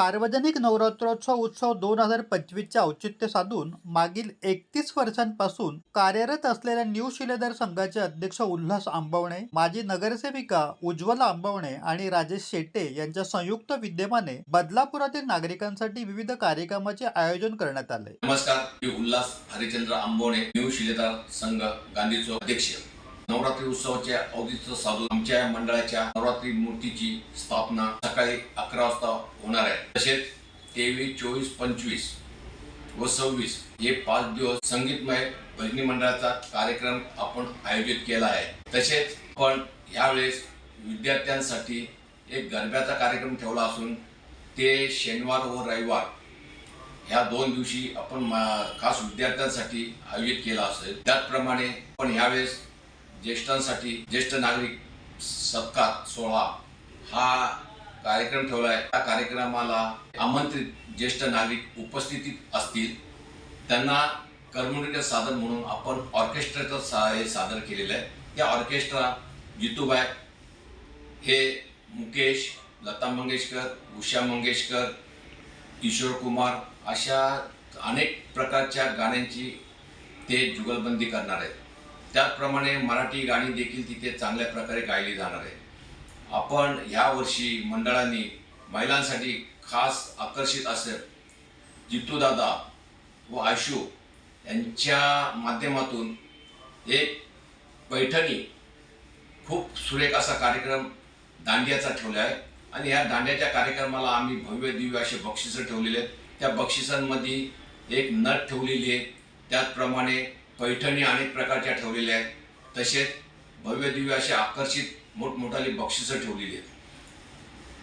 सार्वजनिक नवरात्रोत्सव उत्सव दोन हजार पंचवीसचे औचित्य साधून मागील एकतीस वर्षांपासून कार्यरत असलेल्या न्यू शिलेदार संघाचे अध्यक्ष उल्हास आंबवणे माजी नगरसेविका उज्ज्वला आंबवणे आणि राजेश शेट्टे यांच्या संयुक्त विद्यमाने बदलापुरातील नागरिकांसाठी विविध कार्यक्रमाचे आयोजन करण्यात आले. नमस्कार मी उल्हास हरिचंद्र आंबवणे न्यू शिलेदार संघ गांधी चौक अध्यक्ष. नवरात्री उत्सवाच्या अवधीचं साधू आमच्या मंडळाच्या नवरात्री मूर्तीची स्थापना सकाळी अकरा वाजता होणार आहे. तसेच तेवीस चोवीस पंचवीस व सव्वीस हे पाच दिवस संगीतमय भजनी मंडळाचा कार्यक्रम आपण आयोजित केला आहे. तसेच आपण यावेळेस विद्यार्थ्यांसाठी एक गरब्याचा कार्यक्रम ठेवला असून ते शनिवार व रविवार ह्या दोन दिवशी आपण खास विद्यार्थ्यांसाठी आयोजित केला असेल. त्याचप्रमाणे आपण ह्यावेळेस ज्येष्ठांसाठी ज्येष्ठ नागरिक सत्कार सोहळा हा कार्यक्रम ठेवला आहे त्या कार्यक्रमाला आमंत्रित ज्येष्ठ नागरिक उपस्थितीत असतील. त्यांना करमणुकीचं साधन म्हणून आपण ऑर्केस्ट्राचं सा हे सादर केलेलं आहे. त्या ऑर्केस्ट्रा जितूबाई हे मुकेश लता मंगेशकर उषा मंगेशकर किशोर कुमार अशा अनेक प्रकारच्या गाण्यांची ते जुगलबंदी करणार आहेत. त्याचप्रमाणे मराठी गाणी देखील तिथे चांगल्या प्रकारे गायली जाणार आहे आपण यावर्षी मंडळांनी महिलांसाठी खास आकर्षित असेल जितूदादा व आशू यांच्या माध्यमातून एक पैठणी खूप सुरेख असा कार्यक्रम दांडियाचा ठेवला आहे. आणि या दांड्याच्या कार्यक्रमाला आम्ही भव्य दिव्य असे बक्षिसं ठेवलेले आहेत. त्या बक्षिसांमध्ये एक नट ठेवलेली आहे. त्याचप्रमाणे पैठणी अनेक प्रकारच्या ठेवलेल्या आहेत. तसेच भव्य दिव्य असे आकर्षित मोठमोठाली बक्षिसं ठेवलेली आहेत.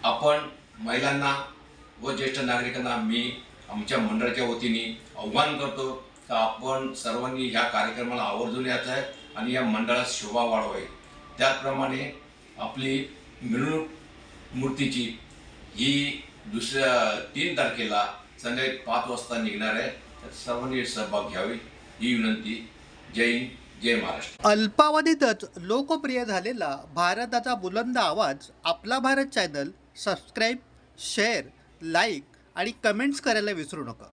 आपण महिलांना व ज्येष्ठ नागरिकांना मी आमच्या मंडळाच्या वतीने आव्हान करतो का आपण सर्वांनी ह्या कार्यक्रमाला आवर्जून यायचं आहे आणि या मंडळात शोभा वाढवावी. त्याचप्रमाणे आपली मिरवणूक मूर्तीची ही दुसऱ्या तीन तारखेला संध्याकाळी पाच वाजता निघणार आहे. तर सर्वांनी सहभाग घ्यावी. ही विनंती. जय हिंद जय महाराष्ट्र. अल्पावधीतच लोकप्रिय झालेला भारताचा बुलंद आवाज आपला Bharat channel subscribe share like आणि कमेंट्स करायला विसरू नका.